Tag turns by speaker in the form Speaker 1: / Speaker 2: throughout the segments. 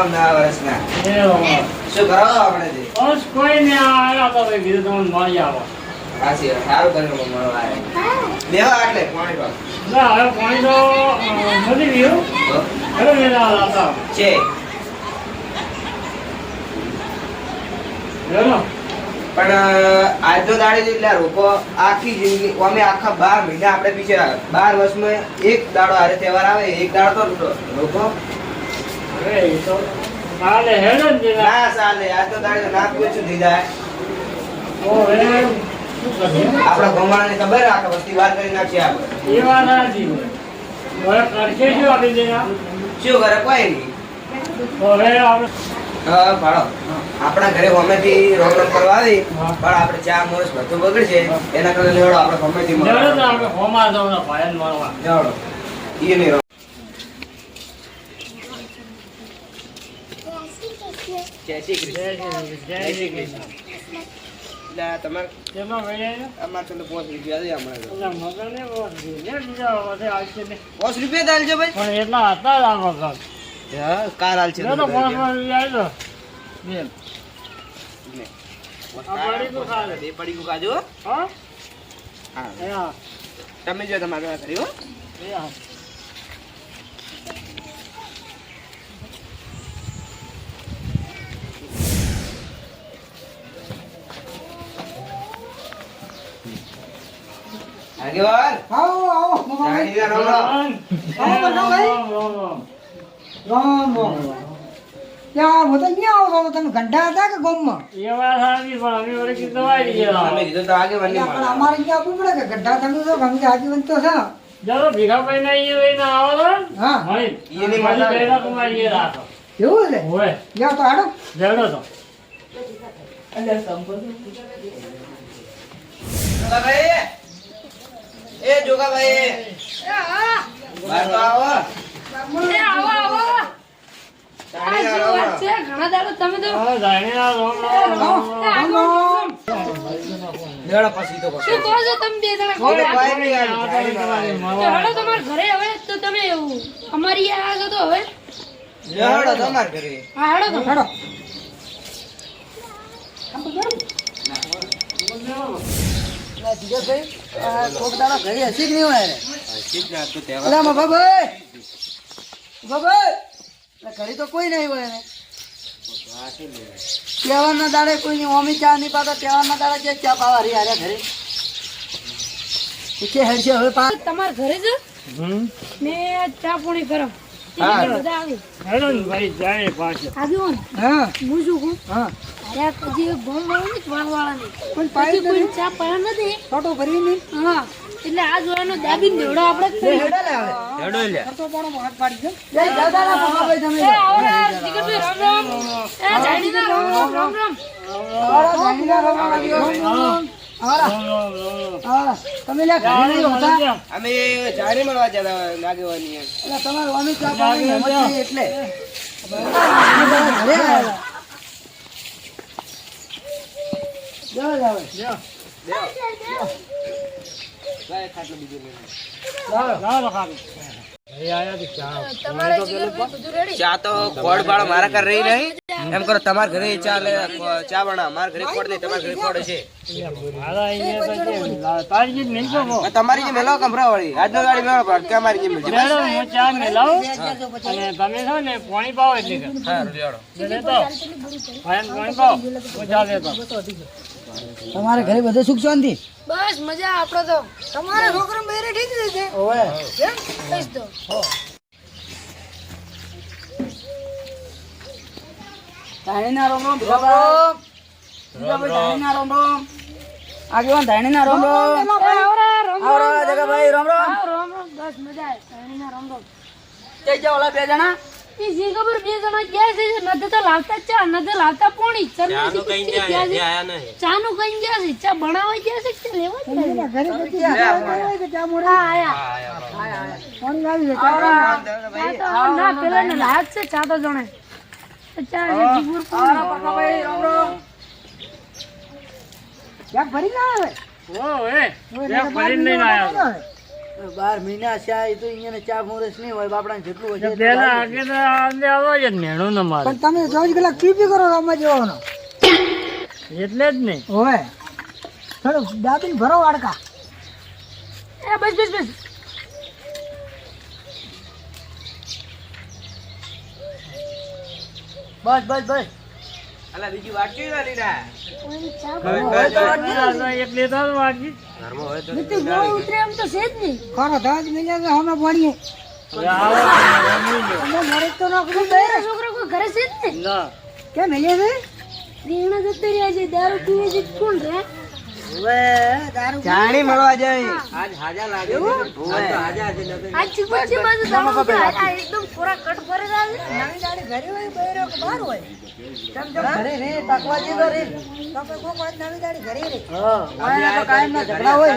Speaker 1: રામ
Speaker 2: વર્ષના
Speaker 1: એ રામ રામ.
Speaker 2: શું કરો આપણે
Speaker 1: બસ કોઈ ને આવ્યા તો ભાઈ કીધું તમને મળી આવો.
Speaker 2: હાસી સારું કર્યું મળવા આવ્યા. આટલે પાણી પાવ.
Speaker 1: ના હવે પાણી તો અ, ગયું
Speaker 2: હો?
Speaker 1: હવે હતા
Speaker 2: છે. પણ આજનો દાડે જે એટલે રોકો આખી જિંદગી. અમે આખા બાર મહિના આપણે પીછે બાર વર્ષમાં એક દાડો હારે તહેવાર આવે એક દાડો તો રોકો.
Speaker 1: હવે હેડે જરા.
Speaker 2: ના ચાલે આ તો ના પૂછ્યું થઈ જાય
Speaker 1: તો હવે શું કરીએ?
Speaker 2: આપણા ગોમાળાને ખબર આ વસ્તી વાત કરી નાખીએ આપણે
Speaker 1: એ વાત સાચી હોય. હવે કરશે શું આપી દેના
Speaker 2: શું કરે કોઈ નહીં
Speaker 1: આપણે
Speaker 2: હા ભાડો આપણા ઘરે ગમેથી રોગ કરવા આવી
Speaker 1: હા.
Speaker 2: પણ આપણે ચા મોરસ બધું બગડશે એના કારણે લેવડો આપણે ગમેથી
Speaker 1: જડો. આપણે હોમા જવાનું ભાયન મારવા
Speaker 2: જડો ઈ નહીં જય શ્રી કૃષ્ણ.
Speaker 1: જય શ્રી કૃષ્ણ.
Speaker 2: એટલે તમારે
Speaker 1: તેમાં ભાઈ
Speaker 2: અમારે તમને પાંચ રૂપિયા દે હમણાં
Speaker 1: ને.
Speaker 2: પાંચ રૂપિયા દાલ છે ભાઈ
Speaker 1: પણ એટલા હતા જ કાલ મગર.
Speaker 2: હા કાર
Speaker 1: જો તો પાંચ રૂપિયા.
Speaker 2: બે પડીકું ખાજો હો.
Speaker 1: હા?
Speaker 2: હા
Speaker 1: હા.
Speaker 2: તમે જો તમારે વાત આગેવાન
Speaker 3: આવો આવો મમ્મી.
Speaker 2: રામ રામ.
Speaker 3: રામ રામ ભાઈ.
Speaker 1: રામ રામ.
Speaker 3: ત્યાં હું તો ક્યાં આવો છો તમે ગંડા હતા કે ગામમાં
Speaker 1: એ વાત સાચી પણ અમે વળી કીધું દવાઈ લઈએ લાવો.
Speaker 2: અમે કીધું તો આગેવાન નહીં
Speaker 3: પણ. અમારે ક્યાં આપવું પડે કે ગંડા તમે તો ગમે તે આજીવન તો છે
Speaker 1: ચાલો ભીખાભાઈ ના ઈ હોય ને આવો
Speaker 3: હા.
Speaker 2: ઈ એની મજા.
Speaker 1: પહેલા કુમારી એ રાખો.
Speaker 3: એવું છે
Speaker 1: હોય.
Speaker 3: જાઓ તો હાડો
Speaker 1: જડો તો.
Speaker 2: જોગાભાઈ એ જોગાભાઈ બહાર તો આવો આવો રામ.
Speaker 4: ઘણા દાડો તમે તો
Speaker 1: હા, જાણીના રામ રામ રામ રામ.
Speaker 2: તો કહો.
Speaker 4: શું કહો છો તમે બે જણા
Speaker 2: કોઈ
Speaker 4: ઘરે?
Speaker 2: કોઈ આવે,
Speaker 1: આ તો
Speaker 2: જાણીના
Speaker 1: તમારી
Speaker 2: રામ.
Speaker 4: તો
Speaker 1: મળવા.
Speaker 4: હેડો તમાર ઘરે હવે તો તમે એવું અમારી આગળ તો હવે
Speaker 2: લેવડો તમારે ઘરે.
Speaker 4: હા હેડો તો
Speaker 3: હાડો કોક દાડા ઘરે હસી કે નહીં હોય
Speaker 2: ને, આજ તો તહેવાર.
Speaker 3: અલા મફાભાઈ! મફાભાઈ! અલા ઘરે તો કોઈ નહીં હોય રે તહેવારના દાડે કોઈ ઓમી ચા નહીં પાતા તહેવારના દાડે જે ચા પાવા રહી હારે ઘરે. કે હેડશે હવે પા
Speaker 4: તમારા ઘરે છે
Speaker 1: હમ.
Speaker 4: મેં ચા પોણી ગરમ
Speaker 2: હા.
Speaker 4: બધા આવી.
Speaker 1: હેડો ભાઈ જાય પાછો.
Speaker 4: આગેવાન
Speaker 3: હા.
Speaker 4: હું શું કહું?
Speaker 3: હા.
Speaker 4: અરે પછી બોમ્બ વાળો ને વાળ
Speaker 3: પણ
Speaker 4: પછી
Speaker 3: પાઈ
Speaker 4: કોઈ ચા પાયા નથી?
Speaker 3: ફોટો ભરીને
Speaker 4: હા. એટલે આ જોવાનો દાબી દેવડો આપણે જ
Speaker 3: બે
Speaker 4: કરીએ.
Speaker 3: હેડા લે આવે
Speaker 2: લેવડો લે.
Speaker 3: ફોટો પાડો હાથ પાડી દે જય દાદા મફાભાઈ તમે.
Speaker 4: એ આવો ને રામ રામ. એ જાણીના રામ રામ રામ રામ.
Speaker 3: રામ રામ
Speaker 1: રામ. રામ રામ.
Speaker 3: તમે લ્યા ઘરે નહીં હોતા?
Speaker 2: અમે જાણી મળવા જતા.
Speaker 3: એટલે તમારે નહીં એટલે ઘરે આવેલા. જાઓ, જાઓ.
Speaker 2: લાય ખાટલો બીજો લઈને.
Speaker 1: ચાલો ખાલી. ભાઈ આયા તી ચા.
Speaker 4: તમારે જીગરભાઈ બધું રેડી
Speaker 2: ચા તો કોડ બાળ મારા ઘરે રહી નહીં એમ કરો તમારા ઘરે ચા લે ચા બના મારા ઘરે કોડ નહીં તમારા ઘરે કોડ છે. તમારી જે મેલો કમરા વાળી આજનો ગાડી મેળો પણ તમારી જે
Speaker 1: મેળો હું ચા મેલાવું અને તમે છો ને પાણી પાવો એટલે
Speaker 2: હા.
Speaker 1: લેતો. પાણી પાવો. હું ચા લેતો.
Speaker 3: તમારે ઘરે બધે સુખ શાંતિ?
Speaker 4: બસ મજા આપડે તો. તમારા છોકરા બેરે ઠીક છે
Speaker 3: ઓવે.
Speaker 4: કેમ બસ તો.
Speaker 3: ધાણીના રોમ રોમ ભીખાભાઈ. ભીખાભાઈ ધાણીના રોમ રોમ આગેવાન ધાણીના રોમ રોમ
Speaker 4: આવરા રામ
Speaker 3: આવો રામ જગાભાઈ રોમ રોમ
Speaker 4: રામ રામ રામ બસ મજા આવે. જાણીના રામ રામ
Speaker 3: જઈ જાઓ ઓલા બે જણા.
Speaker 4: એ જે ખબર બે જણા ગયા છે નથી તો લાવતા ચા નથી લાવતા પોણી. કઈ ગયા ચા નું કઈ ગયા છે? ચા બનાવવા ગયા છે કે લેવા ગયા છે?
Speaker 3: ઘરે પછી આયા કે ચા મોડા.
Speaker 4: આયા.
Speaker 3: ફોન આવી છે ચા
Speaker 4: તો ના પેલા ને લાયક છે ચા તો જણે. ચા જીગુર
Speaker 3: ભરી ના આવે
Speaker 1: ઓ, એ. લઈને આવ્યો છું.
Speaker 3: બાર મહિના છે એ તો અહીંયા ચા મોરસ નહીં હોય બાપડા જેટલું હોય
Speaker 1: પેલા આગે તો આંદે આવો જ મેણો ન મારે.
Speaker 3: પણ તમે ચોવીસ કલાક પી પી કરો રમવા જવાનો.
Speaker 1: એટલે જ નહીં
Speaker 3: હોય થોડું દાદી ભરો વાડકા.
Speaker 4: એ બસ બસ બસ.
Speaker 3: બસ બસ બસ.
Speaker 2: અલા બીજી વાંચ્યું નથી ને
Speaker 4: કોઈ ચા
Speaker 1: પેલા તો એક લેતા તો વાગી.
Speaker 2: ઘરમાં હોય તો
Speaker 4: નીતિશ ન ઉતરે એમ તો છે જ નહીં.
Speaker 3: ખરો ધજ મિલ્યા તો હમે. અમે મરે તો નોકરી
Speaker 4: છોકરા કોઈ ઘરે છે જ નહીં?
Speaker 1: ના
Speaker 3: કેમ મિલ્યા છે?
Speaker 4: રીણા જતી રહ્યા છે દારૂ પીવે છે કોણ રે?
Speaker 2: જાણી મળવા જાય. આજ હાજા લાગે છે હાજા છે
Speaker 4: આ ચીકુ છે બાજુ દારૂ પીવે. આ આ એકદમ કોરા કટ ભરેલા છે
Speaker 3: નવી દાડી ઘરે હોય બહેરો કે બહાર હોય? કેમ કેમ ઘરે રે તાકવા જેવો રે. તો કોઈ કોક દાડી ઘરે રે. હા તો કાયમ ના ઝઘડા હોય.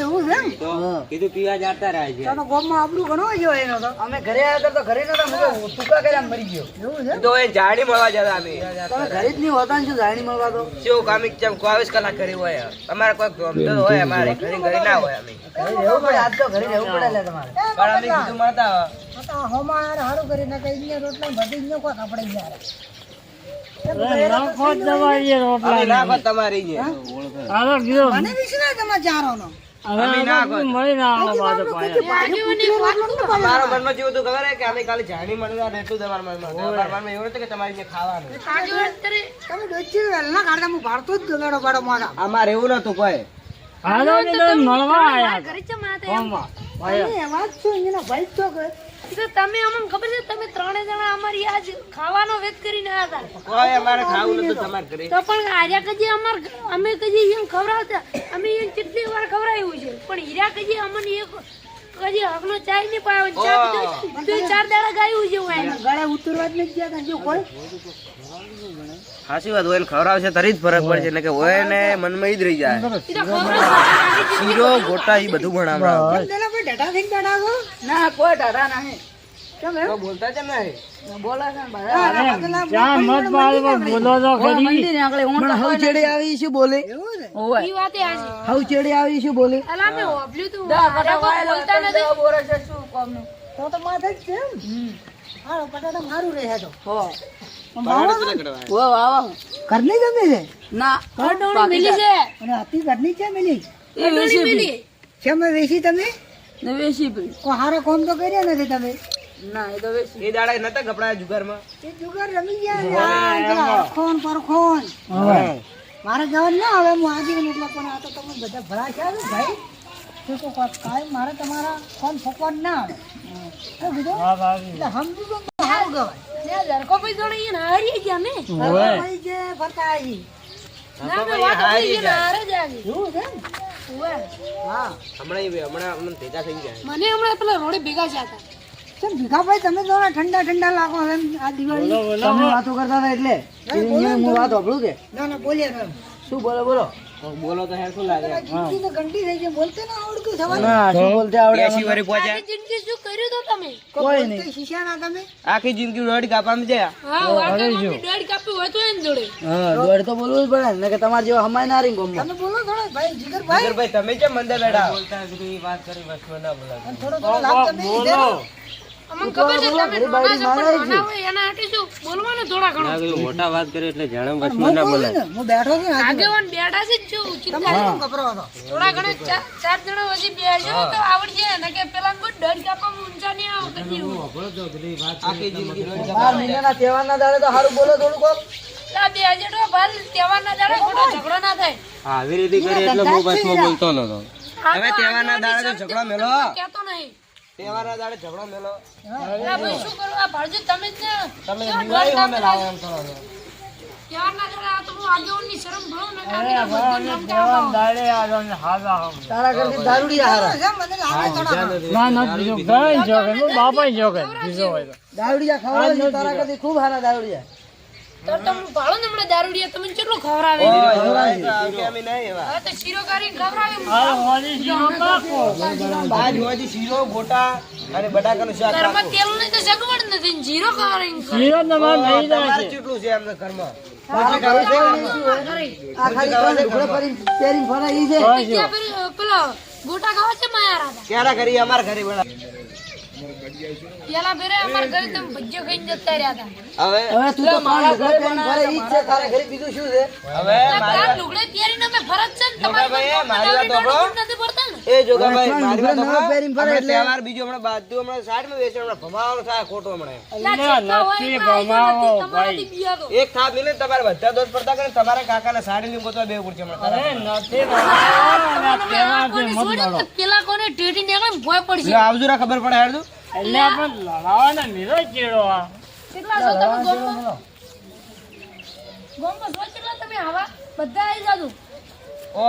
Speaker 3: એવું છે
Speaker 2: તો કીધું પીવા જતા રહે છે.
Speaker 3: તો તો ગોમમાં આપણું ઘણો ગયો એનો તો. અમે ઘરે આવ્યા તો ઘરે નતા મૂકો ટૂંકા કર્યા મરી ગયો. એવું છે
Speaker 2: તો એ જાણી મળવા જતા અમે.
Speaker 3: તમે ઘરે જ નહીં હોતા શું જાણી મળવા તો?
Speaker 2: શું કામિક ચમ ચોવીસ કલાક કરી હોય. અમારે કોઈ ગમતો તો હોય અમારે ઘરે ઘરે ના હોય અમે.
Speaker 3: ઘરે રહેવું પડે આજ તો ઘરે રહેવું પડે લે તમારે.
Speaker 2: પણ અમે કીધું મળતા
Speaker 3: હોમાં હારું કઈ રોટલા કોક કપડે યાર
Speaker 1: નાખો જ દવાઈ એ રોટલા
Speaker 2: અમે ના હોત તમારી જે.
Speaker 1: હાલો
Speaker 3: મને વિશ્વાસ તમારે ચારો નો
Speaker 1: આપણે મળી ના આવો
Speaker 4: વાત કરું
Speaker 2: મારા મનમાં જેવું હતું ખબર કે અમે કાલે જાણી મળવા રહેતું તમારા મનમાં. તમારા મનમાં એવું હતું કે તમારે ખાવાનું.
Speaker 3: તમે ડોચી વેલના કાઢતા હું ભાડતો જ ગમેડો પાડો મારા.
Speaker 2: અમારે એવું નતું કોઈ.
Speaker 1: હાલો મળવા આયા
Speaker 4: ઘરે છે આયા એમ?
Speaker 3: વાત શું એના ભાઈ તો કે
Speaker 4: તો તમે અમને ખબર છે તમે ત્રણે જણા અમારી આજ ખાવાનો વેત કરીને આવ્યા હતા
Speaker 2: કોઈ અમારે ખાવું નતું તમારે ઘરે.
Speaker 4: તો પણ આર્યા કજી અમાર અમે કજી એમ ખવડાવતા અમે એમ કેટલી વાર ખવરાયું છે. પણ હીરા કજી અમને એક કજી હકનો ચાય નહીં પાયો ચા પીધો તો ચાર દાડા ગાયું છે હું એને.
Speaker 3: ગળે ઉતરવા જ નથી ગયા તા જો કોઈ.
Speaker 2: સાચી વાત હોય ને ખવડાવશે તરી જ ફરક પડશે એટલે કે હોય ને મનમાં ઈ જ રહી જાય. શીરો ગોટા ઈ બધું ભણાવડાવે.
Speaker 3: પેલા થઈ થઈને છો? ના કોઈ ઢાઢા નહીં. કેમ એમ?
Speaker 2: બોલતા કેમ નહીં?
Speaker 3: બોલા છે
Speaker 1: ચા મત પાડો બોલો તો ખરી
Speaker 3: પણ હવ ચેડે આવી શું બોલે? ઓય.
Speaker 4: ઈ વાતે હાચી.
Speaker 3: હવ ચેડે આવી શું બોલે?
Speaker 4: અલા મેં હોભળ્યું તું. મારા કોઈ બોલતા નથી.
Speaker 3: તો તો માથે જ છે એમ. હાલો પટાટા મારું રહે તો હો ઘરની ગમે છે? ના.
Speaker 4: મિલી છે.
Speaker 3: અને હતી ઘરની છે મિલી?
Speaker 4: અડોણી મિલી.
Speaker 3: છે મેં વેચી વેસી ભાઈ કો હારા કોમ તો કર્યા નથી તમે? ના એ તો વેસી.
Speaker 2: એ દાડા નતા કપડા જુગારમાં?
Speaker 3: એ જુગાર રમી ગયા ખોન પર ખોન. મારે જવાનું ના હવે હું આજે એટલે પણ આ તો તમે બધા ભરા છે ને ભાઈ તો કાંઈ મારે તમારા ફોન ફોકવાનું ના આવે. એટલે સમજી ગયો તો સારું
Speaker 4: ને ધરકો ભાઈ જોડે ઈ હારી ગયા ને?
Speaker 3: હવે ભાઈ જે ફરતા આવી.
Speaker 4: ના મેં વાત કરી ઈ હારે જ આવી.
Speaker 3: એવું છે હા.
Speaker 2: હમણાં હમણાં હમણાં ભેગા થઈ ગયા.
Speaker 4: મને હમણાં પેલા રોડે ભેગા થયા હતા.
Speaker 3: કેમ ભીખાભાઈ તમે તો ઠંડા ઠંડા લાગો આ દિવાળી તમે વાતો કરતા હતા એટલે. હું વાત સાંભળું કે? ના ના બોલીએ શું બોલો બોલો?
Speaker 2: બોલો તો હેર શું લાગે
Speaker 3: જિંદગી તો ઘંટી થઈ ગઈ બોલતે ના આવડતું સવાલ ના શું બોલતે આવડે?
Speaker 2: એસી વરે પહોંચ્યા
Speaker 4: આખી જિંદગી શું કર્યું તો તમે?
Speaker 3: કોઈ નહીં. શીશા ના તમે?
Speaker 2: આખી જિંદગી દોડ કાપવામાં જાય
Speaker 4: હા વાગે દોડ કાપી હોય તો એની જોડે.
Speaker 3: હા દોડ તો બોલવું જ પડે ને કે તમારે જેવા હમાય ના રહી ગમો તમે બોલો થોડો ભાઈ જીગર
Speaker 2: ભાઈ તમે કેમ મંદિર બેડા બોલતા વાત કરી વસ્તુ ના બોલા
Speaker 3: થોડો થોડો લાભ તમે લીધેલો.
Speaker 2: મોટા વાત કરે એટલે જાણે
Speaker 3: હું બેઠો છું
Speaker 4: આગેવાન બેઠા છે જ ચિંતા થોડા ઘણા ચાર જણા તો આવડશે. ને કે પેલા ઊંચા નહીં આવો કદી એવું.
Speaker 2: આખી જિંદગી
Speaker 3: બાર મહિનાના તહેવારના દાડે તો હારું બોલો થોડું કોક
Speaker 4: આ બે હજાર ભાલ તહેવારના દાડે ખોટો ઝઘડો ના થાય.
Speaker 2: આવી રીતે કરે એટલે હું બસમાં બોલતો નતો. હવે તહેવારના દાડે તો ઝઘડો મેલો. તહેવારના દાડે ઝઘડો મેલો.
Speaker 4: આ ભાઈ શું કરું? આ ભાળજો તમે જ
Speaker 2: તમે દિવાળી
Speaker 4: દોઢ
Speaker 2: લાવો એમ કરો છો.
Speaker 3: દારૂડિયા ખવડાવજો તારા કરતી ખૂબ હારા દારૂડિયા.
Speaker 4: તો તમે ભાળો ને હમણાં દારૂડિયા તમને કેટલું ખવડાવે
Speaker 2: ઓય, ઓય, તો આગે અમે નહીં એવા.
Speaker 4: હવે તો શીરો કરીને ખવડાવે
Speaker 1: આ હોળી જીરો કાકો.
Speaker 2: આજ હોવાથી શીરો ગોટા અને બટાકાનું શાક
Speaker 4: ઘરમાં તેલની તો સગવડ નથી ને જીરો ખવડાવીને ખવડાવે.
Speaker 1: તમારે નહીં
Speaker 2: તમારે
Speaker 1: જાય
Speaker 2: કેટલું છે એમને ઘરમાં.
Speaker 3: આ ખાલી ત્રણ ઢોકળા ભરીને પહેરીને ફરે ઈ છે
Speaker 4: ત્યાં પેલું પેલો ગોટા ખાવા છે માયા
Speaker 2: ક્યારે ઘરે? અમારા ઘરે બેડા
Speaker 4: પેલા ફેરે અમારા ઘરે તમે ભજીયો ખાઈને જતા રહ્યા હતા.
Speaker 2: હવે
Speaker 3: હવે તું તો મારા ઘરે પહેરીને ફરે ઈ છે તારા ઘરે. બીજું શું છે?
Speaker 2: હવે
Speaker 4: આ લુગડે પહેરીને અમે ફરજ છે ને તમારી
Speaker 2: મારી વાત સાંભળો.
Speaker 4: નથી પડતા ને?
Speaker 2: એ જોગાભાઈ મારી વાત સાંભળો.
Speaker 3: પહેરીને ફરે એટલે-
Speaker 2: તહેવાર બીજો હમણાં બાજુ હમણાં સાઈડમાં વેચે હમણાં ભમાવાનો થાય ખોટો હમણાં
Speaker 1: નથી ભમાવો.
Speaker 2: એક થાપ મિલે તમારે બધા દોસ્ત પડતા કરે તમારા કાકાને સાડી ની બે પડશે હમણાં
Speaker 1: અરે નથી ભમાવો,
Speaker 4: કોને
Speaker 1: મત
Speaker 4: તો નીકળે ને ભોય પડશે.
Speaker 2: આવજો રા ખબર પડે હેડું
Speaker 1: એટલે પણ લડાવાના નીરો ચેડો આ.
Speaker 4: કેટલા છો તમે ગામમાં? ગામમાં છો કેટલા તમે આવા? બધા આવી જાજો.
Speaker 2: ઓ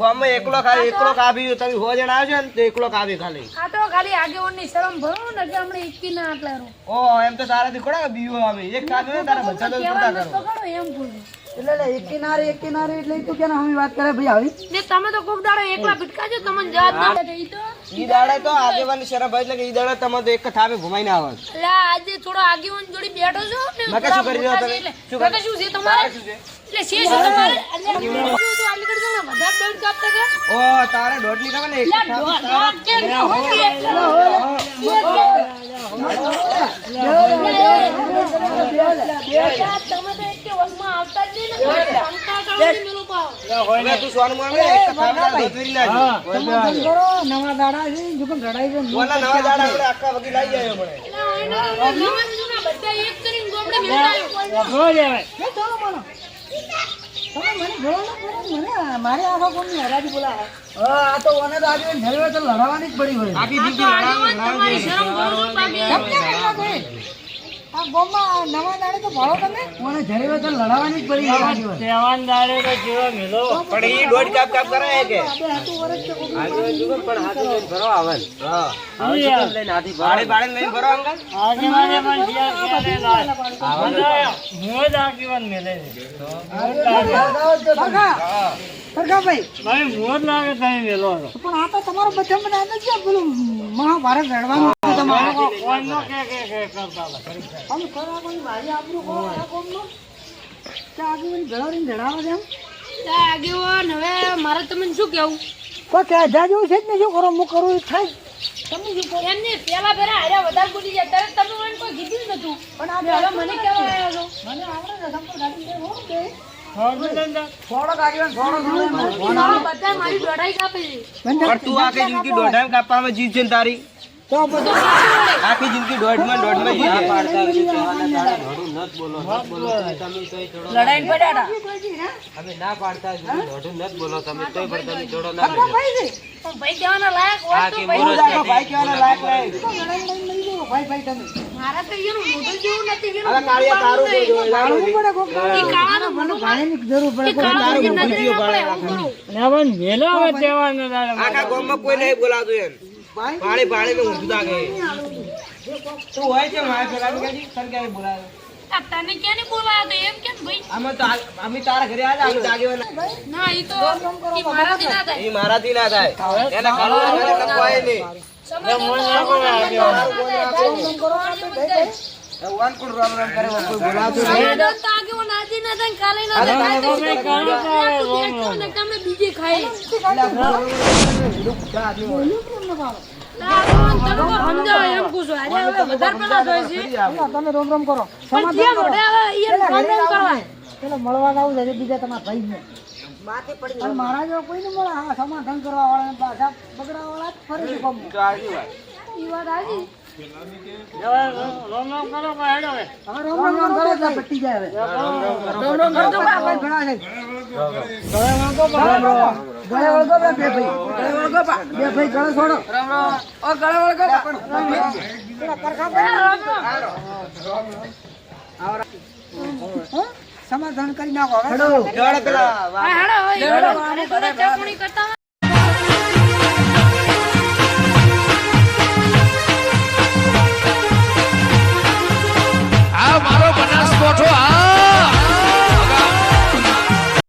Speaker 2: ગામમાં એકલો ખાલી એકલો કાપી તમે હો જણ આવજો ને તો એકલો કાપી ખાલી.
Speaker 4: આ તો ખાલી આગેવાનની શરમ ભરો ને કે હમણાં એકી ના આટલા રો
Speaker 2: ઓ એમ તો તારાથી કોડા બીયો આવે. એક ને તારા બધા પડતા
Speaker 4: નતો
Speaker 2: કરો.
Speaker 4: એમ પૂછું.
Speaker 3: એટલે એક કિનારે એક કિનારે એટલે ઈ કેને હમી વાત કરે ભાઈ આવી?
Speaker 4: ને તમે તો કોક દાડો એકલા ભટકાજો તમને યાદ ના ઈ તો
Speaker 2: ઈ દાડે તો આગેવાની શરમ એટલે કે ઈ દાડે તમે તો એક થાપે ઘુમાઈને આવો.
Speaker 4: એટલે આજે થોડો આગેવાન જોડી બેઠો છો ને
Speaker 2: શું કરી રહ્યો તમે? શું
Speaker 4: શું છે તમારે? એટલે છે શું તમારે?
Speaker 2: ઓ તારે દોઢલી ખબર ને એક
Speaker 3: નવા દાડા છે જો પણ ઘડાઈ છે
Speaker 2: નવા દાડા આખા વગી લાઈ જાય હમણે.
Speaker 4: એટલે એના નવા જૂના બધા એક કરીને ગોમડે મેળાય.
Speaker 1: વખરો જ આવે.
Speaker 3: એ થોડો માનો તમે મને મારે આખા કોની હરાજી બોલાવે. હા આ તો ઓને તો આજે જલવે તો લડાવવાની જ પડી હોય.
Speaker 2: આખી
Speaker 4: તમારી શરમ કરો છો
Speaker 3: કેટલા કોઈ? આ ગોમમાં નવા દાડે તો ભાળો તમે? ઓને જલવે તો લડાવવાની જ પડી હોય આજે હોય.
Speaker 1: તહેવાર દાડે તો જેવો મેલો.
Speaker 2: પણ ઈ દોઢ કાપ કાપ કરે કે?
Speaker 3: બે હાથું વરસ છે કોક
Speaker 2: ભાડે ભાડે લઈને ભરો અંકલ.
Speaker 1: આગેવાને પણ જ્યાં ક્યારે લાય. હું જ આગેવાન મેલે છે.
Speaker 3: સરખા સરખા ભાઈ.
Speaker 1: ભાઈ લાગે તમે મેલો
Speaker 3: પણ આ તો તમારો બધા બધા છે પેલું મહાભારત
Speaker 1: કે કે કે કરતા હતા.
Speaker 3: કોઈ આપણું આ કે છે
Speaker 4: આગેવાન હવે મારે તમને શું કેવું?
Speaker 3: કોઈ કે જેવું છે જ ને શું કરો? હું કરું એ થાય. તમે શું કહો?
Speaker 4: એમને પેલા પેલા હાર્યા વધારે બોલી જાય ત્યારે તમે મને કોઈ કીધું જ નતું
Speaker 3: પણ આ
Speaker 4: હવે મને કેવા આવ્યા છો?
Speaker 3: મને આવડે સંપર્ક ગાડી હો
Speaker 4: આ દોઢાઈ
Speaker 2: પણ તું આખી જિંદગી દોઢમાં દોઢમાં જીવે છે. ને તારી
Speaker 3: તો બધું
Speaker 2: બોલો. દોઢમાં દોઢમાં જીત છે
Speaker 3: લડાઈ પડ્યા અમે ના પાડતા છે.
Speaker 4: પણ ભાઈ કહેવાના લાયક હોય તો ભાઈ
Speaker 2: તું જાતો ભાઈ કહેવાના લાયક હોય.
Speaker 3: તો લડાઈ લઈને મરી જાઓ ભાઈ ભાઈ તમે.
Speaker 4: મારા તો એનું મોઢું જેવું નથી એનું
Speaker 2: અરે કાળિયા તારું જોઈ
Speaker 3: પડે કોક
Speaker 4: કાળાનું
Speaker 3: મને ભાઈની જરૂર પડે
Speaker 4: ઈ તારું નજરે ના પડે
Speaker 1: ને પણ મેલો હવે દેવાનો દાડો.
Speaker 2: આખા ગામમાં કોઈ નહીં બોલાતું એમ. પાણી પાણી નું ઊંધું લાગે તું હોય છે મારે પેલા કહેજે, તને ક્યારે બોલાવે
Speaker 4: તને ક્યાં નહીં એમ કેમ ભાઈ
Speaker 2: આમાં તો અમે તારા ઘરે અમે તો
Speaker 4: ના ઈ તો ઈ મારાથી ના થાય
Speaker 2: એ મારાથી ના થાય એને ખાવાનું ઘરે કપાય નહીં
Speaker 1: આગેવાન.
Speaker 2: ભગવાન પણ રામ રામ કરે? કોઈ બોલાવતું નહીં.
Speaker 4: સમય તો આગેવાન આજે ના થાય કાલે ના
Speaker 1: તમે રોમ રોમ.
Speaker 4: ને તમે બીજી ખાઈ તમે
Speaker 3: કરો પેલો મળવા આવું છે બીજા તમારા ભાઈ ને અને મારા જેવો કોઈ નહીં મળે સમાધાન કરવા વાળા બગડવા વાળા ફરી
Speaker 2: વાત
Speaker 4: આવી
Speaker 1: રોમ રોમ કરો હેડો?
Speaker 3: સમાધાન કરી નાખો
Speaker 4: 做转。